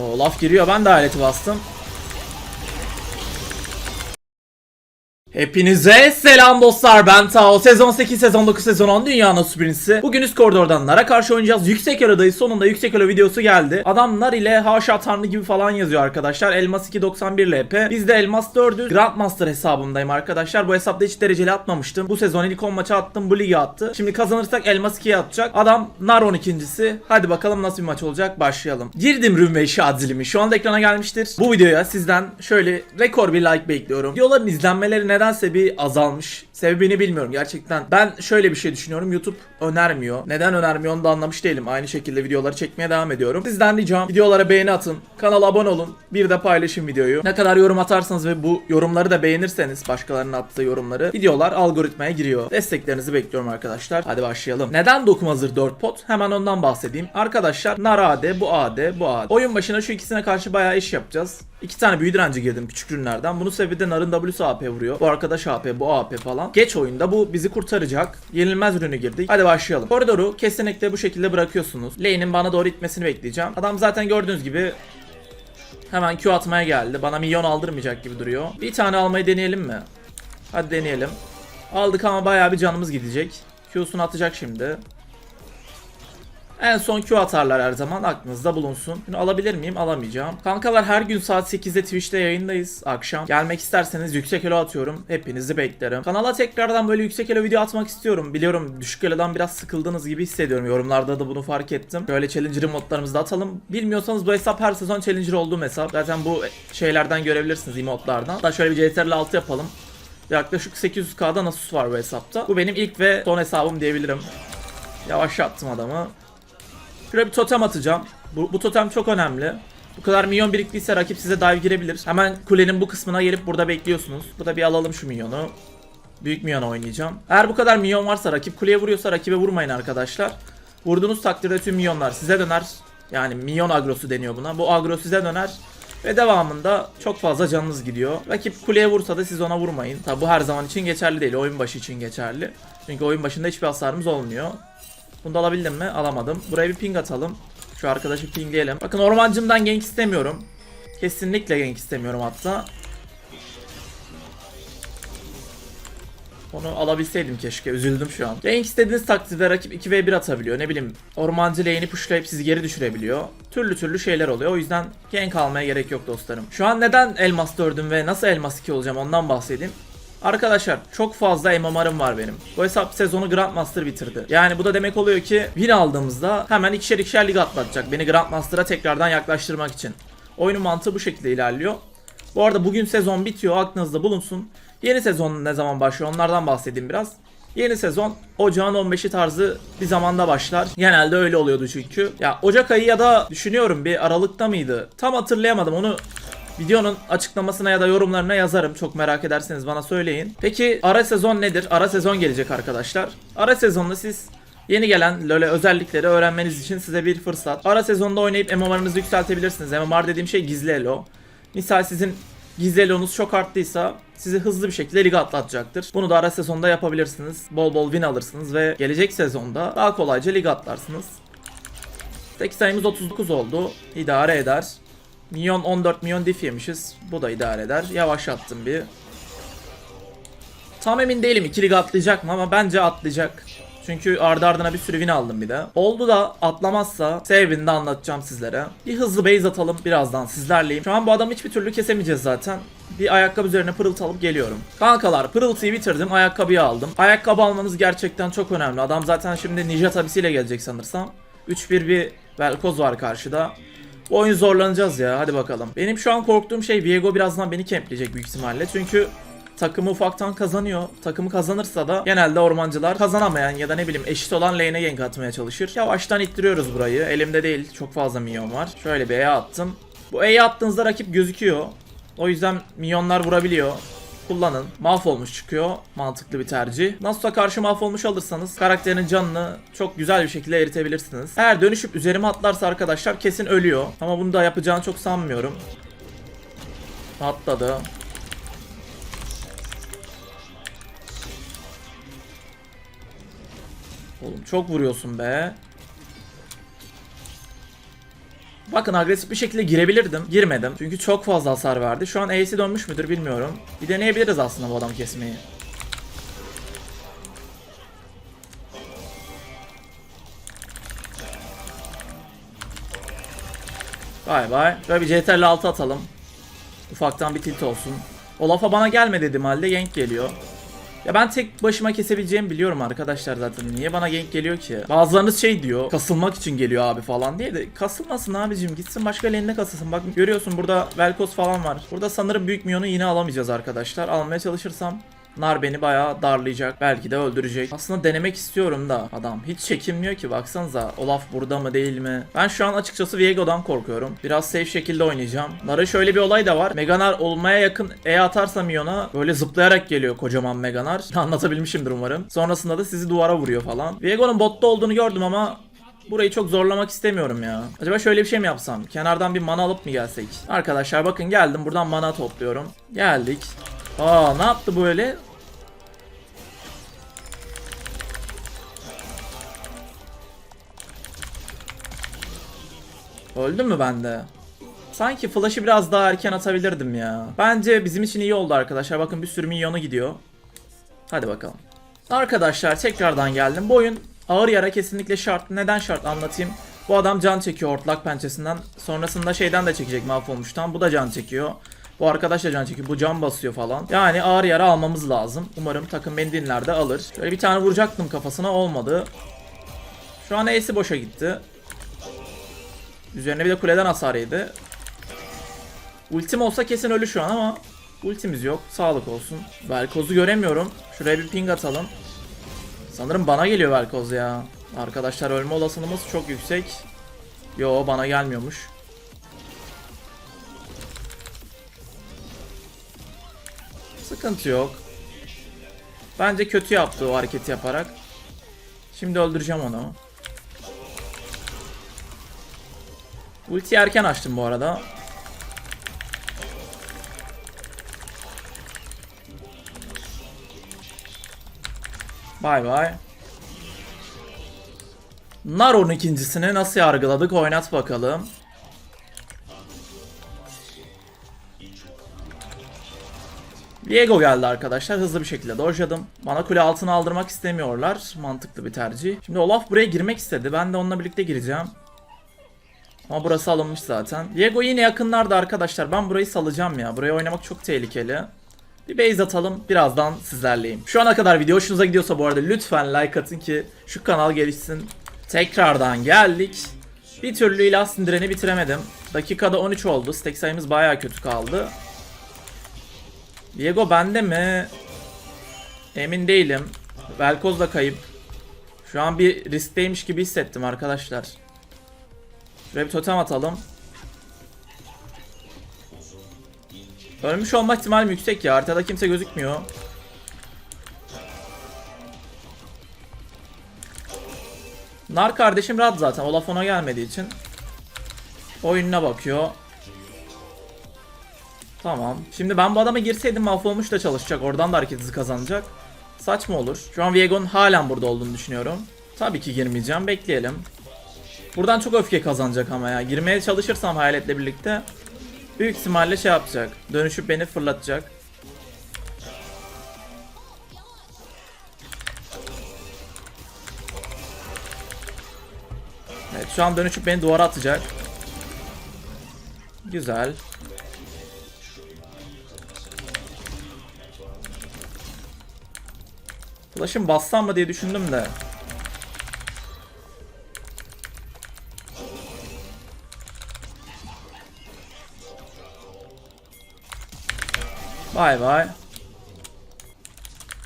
O laf giriyor ben de aleti bastım. Hepinize selam dostlar ben Tao. Sezon 8, sezon 9, sezon 10 Dünya Nasıl birincisi. Bugün üst koridordan Nara karşı oynayacağız. Yüksek aradayız. Sonunda yüksek elo videosu geldi. Adam Nar ile haşa tanrı gibi falan yazıyor arkadaşlar. Elmas 291 LP. Biz de Elmas 4'ü Grandmaster hesabımdayım arkadaşlar. Bu hesapta hiç dereceli atmamıştım. Bu sezon ilk 10 maça attım. Bu ligi attı. Şimdi kazanırsak Elmas 2'ye atacak. Adam Nar 12.si. Hadi bakalım nasıl bir maç olacak. Başlayalım. Girdim Rüm Şad zilimi. Şu anda ekrana gelmiştir. Bu videoya sizden şöyle rekor bir like bekliyorum. Videoların izlenmeleri nedense bir azalmış. Sebebini bilmiyorum gerçekten. Ben şöyle bir şey düşünüyorum. YouTube önermiyor. Neden önermiyor onu da anlamış değilim. Aynı şekilde videoları çekmeye devam ediyorum. Sizden ricam videolara beğeni atın. Kanala abone olun. Bir de paylaşın videoyu. Ne kadar yorum atarsanız ve bu yorumları da beğenirseniz başkalarının attığı yorumları videolar algoritmaya giriyor. Desteklerinizi bekliyorum arkadaşlar. Hadi başlayalım. Neden dokum hazır 4 pot? Hemen ondan bahsedeyim. Arkadaşlar nar AD, bu AD, bu AD. Oyun başına şu ikisine karşı bayağı iş yapacağız. İki tane büyü direnci girdim küçük ürünlerden. Bunun sebebi de Nar'ın W'su AP vuruyor. Bu arkadaş AP, bu AP falan. Geç oyunda bu bizi kurtaracak. Yenilmez ürünü girdik. Hadi başlayalım. Koridoru kesinlikle bu şekilde bırakıyorsunuz. Lane'in bana doğru itmesini bekleyeceğim. Adam zaten gördüğünüz gibi hemen Q atmaya geldi. Bana milyon aldırmayacak gibi duruyor. Bir tane almayı deneyelim mi? Hadi deneyelim. Aldık ama bayağı bir canımız gidecek. Q'sunu atacak şimdi. En son Q atarlar her zaman aklınızda bulunsun. Bunu alabilir miyim? Alamayacağım. Kankalar her gün saat 8'de Twitch'te yayındayız akşam. Gelmek isterseniz yüksek elo atıyorum. Hepinizi beklerim. Kanala tekrardan böyle yüksek elo video atmak istiyorum. Biliyorum düşük elodan biraz sıkıldığınız gibi hissediyorum. Yorumlarda da bunu fark ettim. Böyle challenger modlarımızı da atalım. Bilmiyorsanız bu hesap her sezon challenger olduğum hesap. Zaten bu şeylerden görebilirsiniz emotlardan. Hatta şöyle bir CTRL 6 yapalım. Yaklaşık 800k'da Nasus var bu hesapta. Bu benim ilk ve son hesabım diyebilirim. Yavaşlattım adamı. Şuraya bir totem atacağım. Bu, bu totem çok önemli. Bu kadar milyon biriktiyse rakip size dive girebilir. Hemen kulenin bu kısmına gelip burada bekliyorsunuz. Burada bir alalım şu milyonu. Büyük milyon oynayacağım. Eğer bu kadar milyon varsa rakip kuleye vuruyorsa rakibe vurmayın arkadaşlar. Vurduğunuz takdirde tüm milyonlar size döner. Yani milyon agrosu deniyor buna. Bu agro size döner. Ve devamında çok fazla canınız gidiyor. Rakip kuleye vursa da siz ona vurmayın. Tabi bu her zaman için geçerli değil. Oyun başı için geçerli. Çünkü oyun başında hiçbir hasarımız olmuyor. Bunu da alabildim mi? Alamadım. Buraya bir ping atalım. Şu arkadaşı pingleyelim. Bakın ormancımdan gank istemiyorum. Kesinlikle gank istemiyorum hatta. Onu alabilseydim keşke. Üzüldüm şu an. Gank istediğiniz takdirde rakip 2v1 atabiliyor. Ne bileyim ormancı lane'i pushlayıp sizi geri düşürebiliyor. Türlü türlü şeyler oluyor. O yüzden gank almaya gerek yok dostlarım. Şu an neden elmas 4'üm ve nasıl elmas 2 olacağım ondan bahsedeyim. Arkadaşlar çok fazla MMR'ım var benim. Bu hesap sezonu Grandmaster bitirdi. Yani bu da demek oluyor ki win aldığımızda hemen ikişer ikişer lig atlatacak. Beni Grandmaster'a tekrardan yaklaştırmak için. Oyunun mantığı bu şekilde ilerliyor. Bu arada bugün sezon bitiyor aklınızda bulunsun. Yeni sezon ne zaman başlıyor onlardan bahsedeyim biraz. Yeni sezon Ocağın 15'i tarzı bir zamanda başlar. Genelde öyle oluyordu çünkü. Ya Ocak ayı ya da düşünüyorum bir Aralık'ta mıydı? Tam hatırlayamadım onu Videonun açıklamasına ya da yorumlarına yazarım. Çok merak ederseniz bana söyleyin. Peki ara sezon nedir? Ara sezon gelecek arkadaşlar. Ara sezonda siz yeni gelen LoL'e özellikleri öğrenmeniz için size bir fırsat. Ara sezonda oynayıp MMR'ınızı yükseltebilirsiniz. MMR dediğim şey gizli elo. Misal sizin gizli elonuz çok arttıysa sizi hızlı bir şekilde lige atlatacaktır. Bunu da ara sezonda yapabilirsiniz. Bol bol win alırsınız ve gelecek sezonda daha kolayca lig atlarsınız. Tek sayımız 39 oldu. İdare eder. Milyon 14 milyon diff yemişiz. Bu da idare eder. Yavaşlattım bir. Tam emin değilim ikili atlayacak mı ama bence atlayacak. Çünkü ardı ardına bir sürü win aldım bir de. Oldu da atlamazsa sebebini de anlatacağım sizlere. Bir hızlı base atalım birazdan sizlerleyim. Şu an bu adamı hiçbir türlü kesemeyeceğiz zaten. Bir ayakkabı üzerine pırıltı geliyorum. Kankalar pırıltıyı bitirdim ayakkabıyı aldım. Ayakkabı almanız gerçekten çok önemli. Adam zaten şimdi ninja tabisiyle gelecek sanırsam. 3-1 bir Velkoz var karşıda. Bu oyun zorlanacağız ya hadi bakalım. Benim şu an korktuğum şey Viego birazdan beni kempleyecek büyük ihtimalle. Çünkü takımı ufaktan kazanıyor. Takımı kazanırsa da genelde ormancılar kazanamayan ya da ne bileyim eşit olan lane'e gank atmaya çalışır. Yavaştan ittiriyoruz burayı. Elimde değil. Çok fazla minyon var. Şöyle bir E attım. Bu E'yi attığınızda rakip gözüküyor. O yüzden minyonlar vurabiliyor kullanın. Mahvolmuş çıkıyor. Mantıklı bir tercih. Nasus'a karşı mahvolmuş alırsanız karakterin canını çok güzel bir şekilde eritebilirsiniz. Eğer dönüşüp üzerime atlarsa arkadaşlar kesin ölüyor. Ama bunu da yapacağını çok sanmıyorum. Atladı. Oğlum çok vuruyorsun be. Bakın agresif bir şekilde girebilirdim. Girmedim. Çünkü çok fazla hasar verdi. Şu an Ace'i dönmüş müdür bilmiyorum. Bir deneyebiliriz aslında bu adamı kesmeyi. Bay bay. Şöyle bir CTRL 6 atalım. Ufaktan bir tilt olsun. Olaf'a bana gelme dedim halde gank geliyor. Ya ben tek başıma kesebileceğimi biliyorum arkadaşlar zaten. Niye bana gank geliyor ki? Bazılarınız şey diyor. Kasılmak için geliyor abi falan diye de kasılmasın abicim. Gitsin başka lane'de kasılsın. Bak görüyorsun burada Velkos falan var. Burada sanırım büyük minyonu yine alamayacağız arkadaşlar. Almaya çalışırsam Nar beni bayağı darlayacak. Belki de öldürecek. Aslında denemek istiyorum da adam. Hiç çekinmiyor ki baksanıza. Olaf burada mı değil mi? Ben şu an açıkçası Viego'dan korkuyorum. Biraz safe şekilde oynayacağım. Nar'a şöyle bir olay da var. Meganar olmaya yakın E atarsam Ion'a böyle zıplayarak geliyor kocaman Meganar. Anlatabilmişimdir umarım. Sonrasında da sizi duvara vuruyor falan. Viego'nun botta olduğunu gördüm ama Burayı çok zorlamak istemiyorum ya. Acaba şöyle bir şey mi yapsam? Kenardan bir mana alıp mı gelsek? Arkadaşlar bakın geldim buradan mana topluyorum. Geldik. Aa ne yaptı böyle? Öldüm mü ben de? Sanki flash'ı biraz daha erken atabilirdim ya. Bence bizim için iyi oldu arkadaşlar. Bakın bir sürü milyonu gidiyor. Hadi bakalım. Arkadaşlar tekrardan geldim. Bu oyun ağır yara kesinlikle şart. Neden şart anlatayım. Bu adam can çekiyor hortlak pençesinden. Sonrasında şeyden de çekecek mahvolmuştan. Bu da can çekiyor. Bu arkadaş da can çekiyor. Bu can basıyor falan. Yani ağır yara almamız lazım. Umarım takım beni dinler alır. Şöyle bir tane vuracaktım kafasına olmadı. Şu an Ace'i boşa gitti. Üzerine bir de kuleden hasar yedi. Ultim olsa kesin ölü şu an ama ultimiz yok. Sağlık olsun. Velkoz'u göremiyorum. Şuraya bir ping atalım. Sanırım bana geliyor Velkoz ya. Arkadaşlar ölme olasılığımız çok yüksek. Yo bana gelmiyormuş. Sıkıntı yok. Bence kötü yaptı o hareketi yaparak. Şimdi öldüreceğim onu. Ulti erken açtım bu arada. Bay bay. Naro'nun ikincisini nasıl yargıladık oynat bakalım. Diego geldi arkadaşlar. Hızlı bir şekilde dojladım. Bana kule altına aldırmak istemiyorlar. Mantıklı bir tercih. Şimdi Olaf buraya girmek istedi. Ben de onunla birlikte gireceğim. Ama burası alınmış zaten. Diego yine yakınlarda arkadaşlar. Ben burayı salacağım ya. Buraya oynamak çok tehlikeli. Bir base atalım. Birazdan sizlerleyim. Şu ana kadar video hoşunuza gidiyorsa bu arada lütfen like atın ki şu kanal gelişsin. Tekrardan geldik. Bir türlü ilah sindireni bitiremedim. Dakikada 13 oldu. Stack sayımız baya kötü kaldı. Diego bende mi? Emin değilim. Velkoz da kayıp. Şu an bir riskteymiş gibi hissettim arkadaşlar. Şuraya bir totem atalım. Ölmüş olma ihtimalim yüksek ya. Haritada kimse gözükmüyor. Nar kardeşim rahat zaten. Olaf ona gelmediği için. Oyununa bakıyor. Tamam. Şimdi ben bu adama girseydim mahvolmuş da çalışacak. Oradan da hareket hızı kazanacak. Saçma olur. Şu an Viego'nun halen burada olduğunu düşünüyorum. Tabii ki girmeyeceğim. Bekleyelim. Buradan çok öfke kazanacak ama ya. Girmeye çalışırsam hayaletle birlikte büyük ihtimalle şey yapacak. Dönüşüp beni fırlatacak. Evet şu an dönüşüp beni duvara atacak. Güzel. Flash'ım bassam mı diye düşündüm de. Bay bay.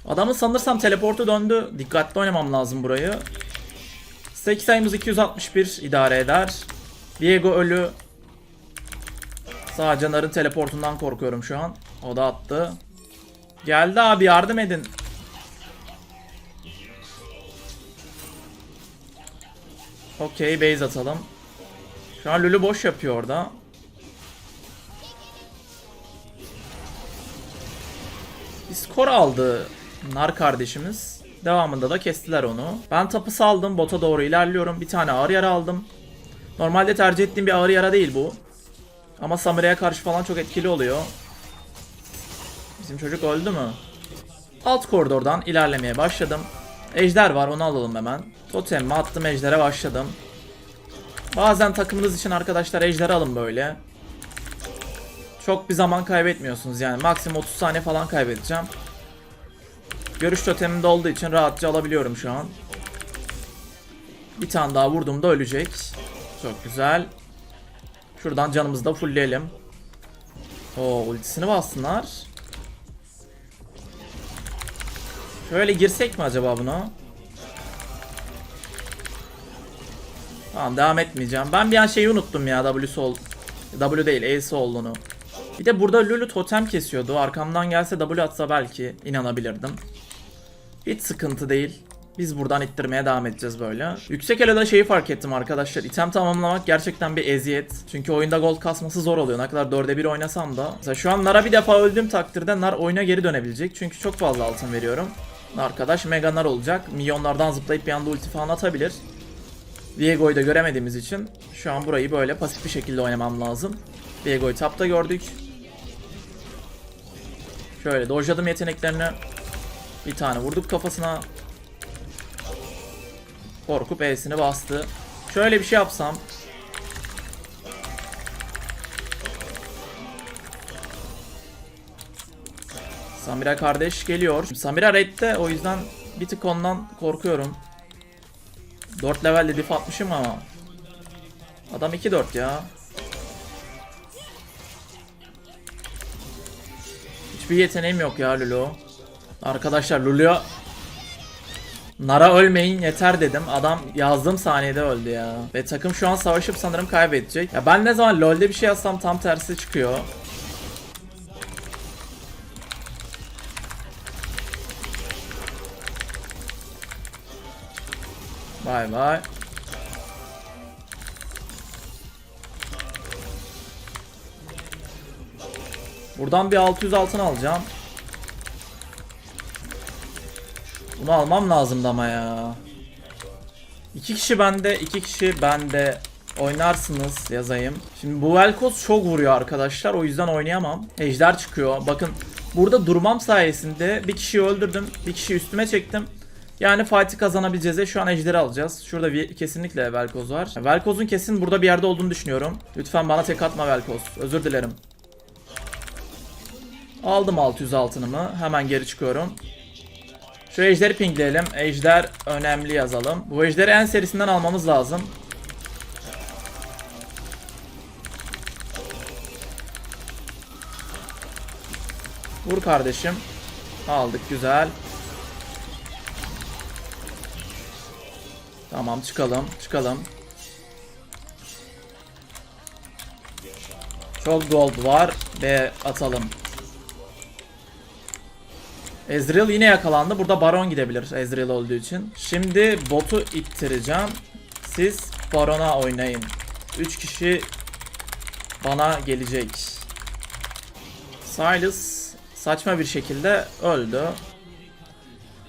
Adamın sanırsam teleportu döndü. Dikkatli oynamam lazım burayı. Stake sayımız 261 idare eder. Diego ölü. Sadece Nar'ın teleportundan korkuyorum şu an. O da attı. Geldi abi yardım edin. Okey base atalım. Şu an Lulu boş yapıyor orada. Bir skor aldı Nar kardeşimiz. Devamında da kestiler onu. Ben tapı saldım. Bota doğru ilerliyorum. Bir tane ağır yara aldım. Normalde tercih ettiğim bir ağır yara değil bu. Ama Samurai'ye karşı falan çok etkili oluyor. Bizim çocuk öldü mü? Alt koridordan ilerlemeye başladım. Ejder var onu alalım hemen. Totemimi attım ejdere başladım. Bazen takımınız için arkadaşlar ejder alın böyle. Çok bir zaman kaybetmiyorsunuz yani maksimum 30 saniye falan kaybedeceğim. Görüş totemimde olduğu için rahatça alabiliyorum şu an. Bir tane daha vurduğumda ölecek. Çok güzel. Şuradan canımızı da fullleyelim. Oo ultisini bassınlar. Şöyle girsek mi acaba buna? Tamam devam etmeyeceğim. Ben bir an şeyi unuttum ya W sol. W değil E'si olduğunu. Bir de burada Lulu totem kesiyordu. Arkamdan gelse W atsa belki inanabilirdim. Hiç sıkıntı değil. Biz buradan ittirmeye devam edeceğiz böyle. Yüksek elo'da şeyi fark ettim arkadaşlar. İtem tamamlamak gerçekten bir eziyet. Çünkü oyunda gold kasması zor oluyor. Ne kadar 4'e 1 oynasam da. Mesela şu an Nar'a bir defa öldüğüm takdirde Nar oyuna geri dönebilecek. Çünkü çok fazla altın veriyorum. Arkadaş Mega Nar olacak. Milyonlardan zıplayıp bir anda ulti falan atabilir. Diego'yu da göremediğimiz için şu an burayı böyle pasif bir şekilde oynamam lazım. Diego'yu tapta gördük. Şöyle dojladım yeteneklerini. Bir tane vurduk kafasına. Korkup E'sini bastı. Şöyle bir şey yapsam. Samira kardeş geliyor. Samira redde o yüzden bir tık ondan korkuyorum. 4 level diff atmışım ama. Adam 2-4 ya. Hiçbir yeteneğim yok ya Lulu. Arkadaşlar Lulu'ya Nara ölmeyin yeter dedim. Adam yazdığım saniyede öldü ya. Ve takım şu an savaşıp sanırım kaybedecek. Ya ben ne zaman LoL'de bir şey yazsam tam tersi çıkıyor. Vay vay. Buradan bir 600 altın alacağım. Bunu almam lazımdı ama ya. İki kişi bende, iki kişi bende oynarsınız yazayım. Şimdi bu Velkos çok vuruyor arkadaşlar. O yüzden oynayamam. Ejder çıkıyor. Bakın burada durmam sayesinde bir kişiyi öldürdüm. Bir kişiyi üstüme çektim. Yani fight'ı kazanabileceğiz. Şu an ejderi alacağız. Şurada bir kesinlikle Velkoz var. Velkoz'un kesin burada bir yerde olduğunu düşünüyorum. Lütfen bana tek atma Velkoz. Özür dilerim. Aldım 600 altınımı. Hemen geri çıkıyorum. Şu ejderi pingleyelim. Ejder önemli yazalım. Bu ejderi en serisinden almamız lazım. Vur kardeşim. Aldık güzel. Tamam çıkalım çıkalım. Çok gold var ve atalım. Ezreal yine yakalandı. Burada Baron gidebilir Ezreal olduğu için. Şimdi botu ittireceğim. Siz Baron'a oynayın. 3 kişi bana gelecek. Silas saçma bir şekilde öldü.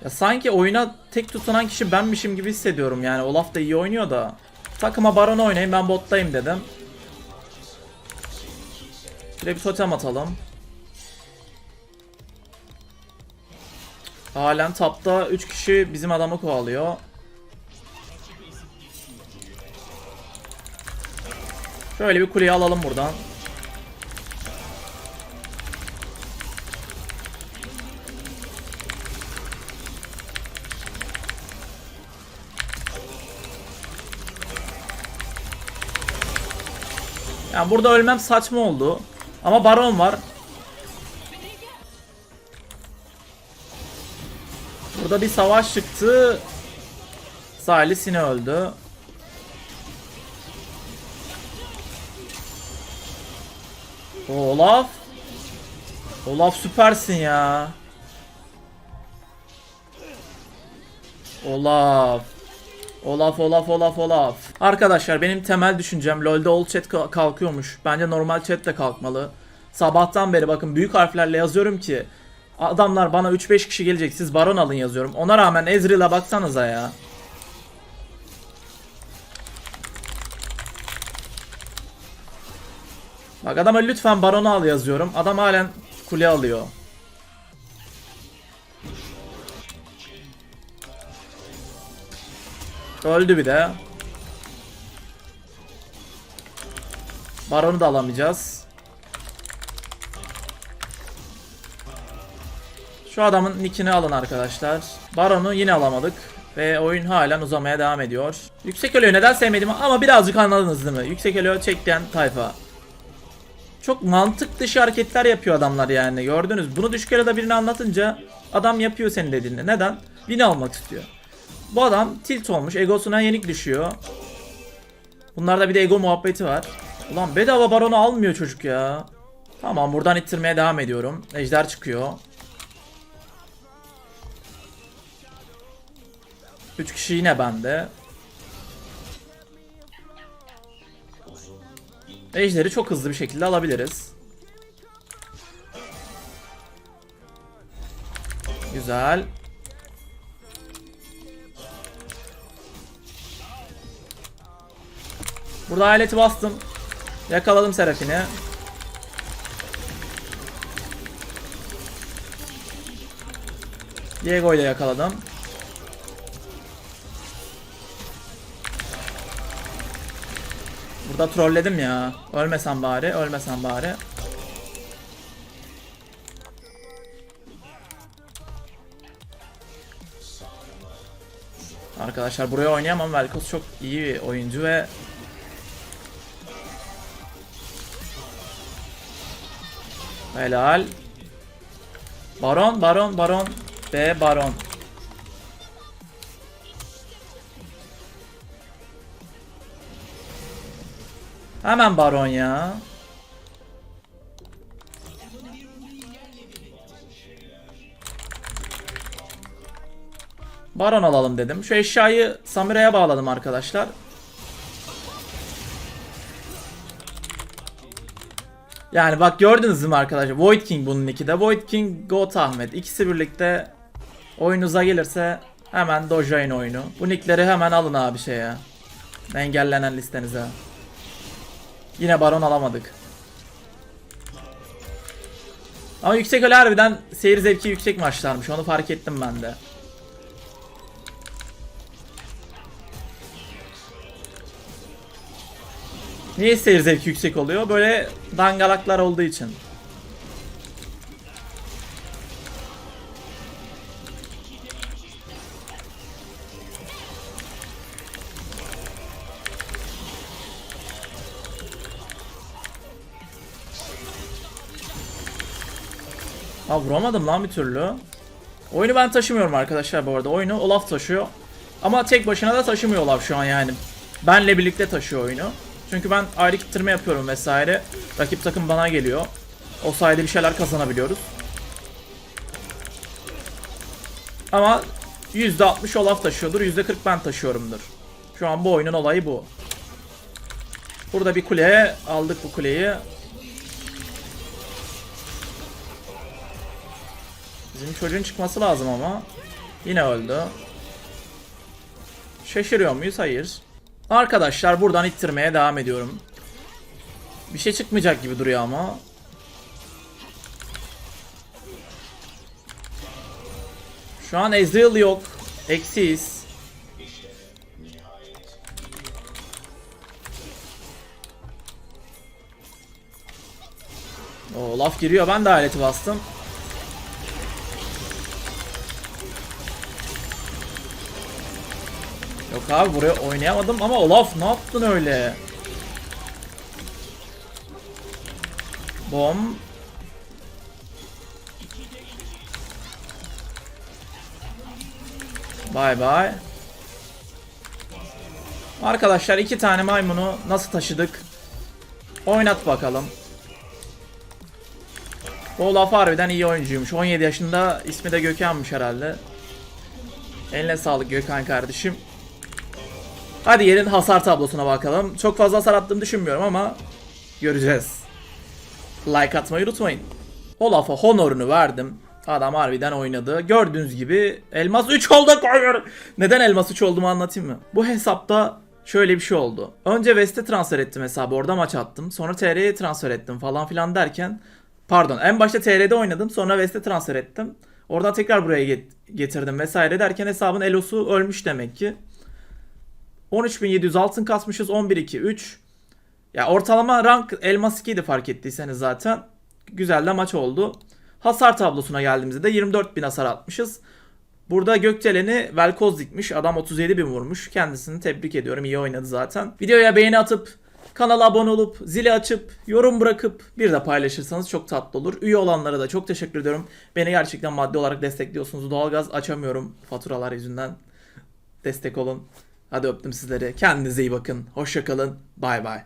Ya sanki oyuna tek tutunan kişi benmişim gibi hissediyorum yani. Olaf da iyi oynuyor da. Takıma Baron oynayın ben bottayım dedim. Şöyle bir totem atalım. Halen tapta 3 kişi bizim adamı kovalıyor. Şöyle bir kuleyi alalım buradan. Yani burada ölmem saçma oldu. Ama baron var. Burada bir savaş çıktı. Silas yine öldü. Olaf. Olaf süpersin ya. Olaf. Olaf olaf olaf olaf. Arkadaşlar benim temel düşüncem LoL'de old chat kalkıyormuş. Bence normal chat de kalkmalı. Sabahtan beri bakın büyük harflerle yazıyorum ki adamlar bana 3-5 kişi gelecek siz baron alın yazıyorum. Ona rağmen Ezreal'a baksanıza ya. Bak adama lütfen baronu al yazıyorum. Adam halen kule alıyor. Öldü bir de. Baronu da alamayacağız. Şu adamın nickini alın arkadaşlar. Baron'u yine alamadık. Ve oyun halen uzamaya devam ediyor. Yüksek Elo'yu neden sevmedim ama birazcık anladınız değil mi? Yüksek Elo çekleyen tayfa. Çok mantık dışı hareketler yapıyor adamlar yani gördünüz. Bunu düşük Elo'da birini anlatınca adam yapıyor senin dediğini. Neden? Win almak istiyor. Bu adam tilt olmuş. Egosuna yenik düşüyor. Bunlarda bir de ego muhabbeti var. Ulan bedava baronu almıyor çocuk ya. Tamam buradan ittirmeye devam ediyorum. Ejder çıkıyor. 3 kişi yine bende. Ejderi çok hızlı bir şekilde alabiliriz. Güzel. Burada aleti bastım. Yakaladım Serafini. Diego'yu da yakaladım. Burada trolledim ya. Ölmesem bari, ölmesem bari. Arkadaşlar buraya oynayamam. Velkos çok iyi bir oyuncu ve Helal. Baron, baron, baron ve baron. Hemen baron ya. Baron alalım dedim. Şu eşyayı Samira'ya bağladım arkadaşlar. Yani bak gördünüz mü arkadaşlar? Void King bunun iki de. Void King, Goat Ahmet. İkisi birlikte oyunuza gelirse hemen dojayın oyunu. Bu nickleri hemen alın abi şeye. Engellenen listenize. Yine baron alamadık. Ama yüksek öyle harbiden seyir zevki yüksek maçlarmış. Onu fark ettim ben de. Niye seyir zevki yüksek oluyor? Böyle dangalaklar olduğu için. Ha vuramadım lan bir türlü. Oyunu ben taşımıyorum arkadaşlar bu arada. Oyunu Olaf taşıyor. Ama tek başına da taşımıyor Olaf şu an yani. Benle birlikte taşıyor oyunu. Çünkü ben ayrı kittirme yapıyorum vesaire. Rakip takım bana geliyor. O sayede bir şeyler kazanabiliyoruz. Ama %60 Olaf taşıyordur, %40 ben taşıyorumdur. Şu an bu oyunun olayı bu. Burada bir kule aldık bu kuleyi. Bizim çocuğun çıkması lazım ama. Yine öldü. Şaşırıyor muyuz? Hayır. Arkadaşlar buradan ittirmeye devam ediyorum. Bir şey çıkmayacak gibi duruyor ama. Şu an Ezreal yok. Eksiyiz. O laf giriyor. Ben de aleti bastım. Yok abi buraya oynayamadım ama Olaf ne yaptın öyle? Bom. Bay bay. Arkadaşlar iki tane maymunu nasıl taşıdık? Oynat bakalım. Olaf harbiden iyi oyuncuymuş. 17 yaşında ismi de Gökhan'mış herhalde. Eline sağlık Gökhan kardeşim. Hadi gelin hasar tablosuna bakalım. Çok fazla hasar attığımı düşünmüyorum ama göreceğiz. Like atmayı unutmayın. Olaf'a honorunu verdim. Adam harbiden oynadı. Gördüğünüz gibi elmas 3 oldu. Hayır. Neden elmas 3 olduğumu anlatayım mı? Bu hesapta şöyle bir şey oldu. Önce West'e transfer ettim hesabı. Orada maç attım. Sonra TR'ye transfer ettim falan filan derken pardon en başta TR'de oynadım. Sonra West'e transfer ettim. Oradan tekrar buraya get- getirdim vesaire derken hesabın elosu ölmüş demek ki. 13.700 altın kasmışız. 11-2-3. Ya ortalama rank elmas 2'ydi fark ettiyseniz zaten. Güzel de maç oldu. Hasar tablosuna geldiğimizde de 24.000 hasar atmışız. Burada Gökdelen'i Velkoz dikmiş. Adam 37 bin vurmuş. Kendisini tebrik ediyorum. İyi oynadı zaten. Videoya beğeni atıp kanala abone olup zili açıp yorum bırakıp bir de paylaşırsanız çok tatlı olur. Üye olanlara da çok teşekkür ediyorum. Beni gerçekten maddi olarak destekliyorsunuz. Doğalgaz açamıyorum faturalar yüzünden. Destek olun. Hadi öptüm sizleri. Kendinize iyi bakın. Hoşça kalın. Bay bay.